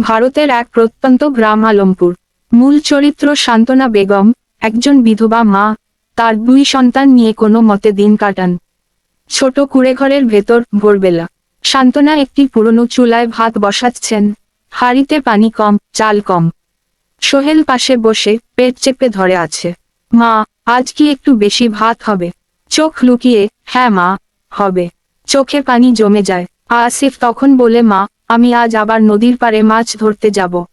ভারতের এক প্রত্যন্ত গ্রাম আলমপুর। মূল চরিত্র সান্ত্বনা বেগম, একজন বিধবা মা, তার দুই সন্তান নিয়ে কোনো মতে দিন কাটান। ছোট কুড়েঘরের ভেতর ভোরবেলা সান্ত্বনা একটি পুরনো চুলায় ভাত বসাচ্ছেন। হাঁড়িতে পানি কম, চাল কম। সোহেল পাশে বসে পেট চেপে ধরে আছে। মা, আজ কি একটু বেশি ভাত হবে? চোখ লুকিয়ে হ্যাঁ মা, হবে। চোখে পানি জমে যায়। আসিফ তখন বলে, মা আমি আজ আবার নদীর পাড়ে মাছ ধরতে যাব।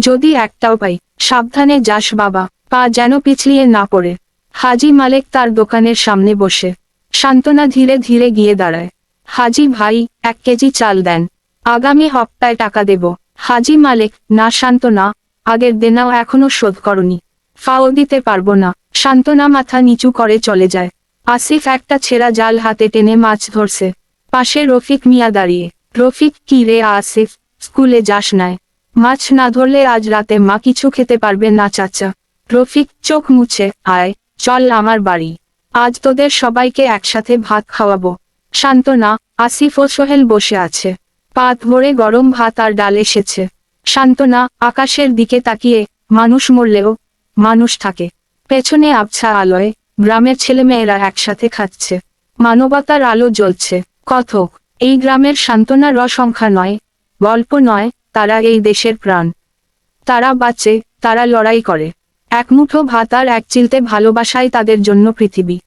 যদি একটাও পাই, সাবধানে যাস বাবা, পা যেন পিছলিয়ে না পড়ে। হাজি মালেক তার দোকানের সামনে বসে। সান্ত্বনা ধীরে ধীরে গিয়ে দাঁড়ায়। হাজি ভাই, এক কেজি চাল দেন। আগামী হপ্তায় টাকা দেব। হাজি মালেক, না সান্ত্বনা, আগের দেনাও এখনও শোধ করনি। ফাও দিতে পারব না। সান্ত্বনা মাথা নিচু করে চলে যায়। আসিফ একটা ছেঁড়া জাল হাতে টেনে মাছ ধরছে। পাশে রফিক মিয়া দাঁড়িয়ে। রফিক কি রে আসিফ, স্কুলে যাস নাই। মাছ না ধরলে আজ রাতে মা কিছু খেতে পারবে না চাচা। রফিক চোখ মুছে আয় চল আমার বাড়ি। আজ তোদের সবাইকে একসাথে ভাত খাওয়াবো। সান্ত্বনা আসিফ ও সোহেল বসে আছে। পাত ভরে গরম ভাত আর ডাল এসেছে। সান্ত্বনা আকাশের দিকে তাকিয়ে, মানুষ মরলেও মানুষ থাকে। পেছনে আবছা আলোয় গ্রামের ছেলেমেয়েরা একসাথে খাচ্ছে। মানবতার আলো জ্বলছে। কথক এই গ্রামের সান্ত্বনা সংখ্যা নয়, গল্প নয়, তারা এই দেশের প্রাণ। তারা বাঁচে, তারা লড়াই করে। এক মুঠো ভাত আর এক চিলতে ভালোবাসাই তাদের জন্য পৃথিবী।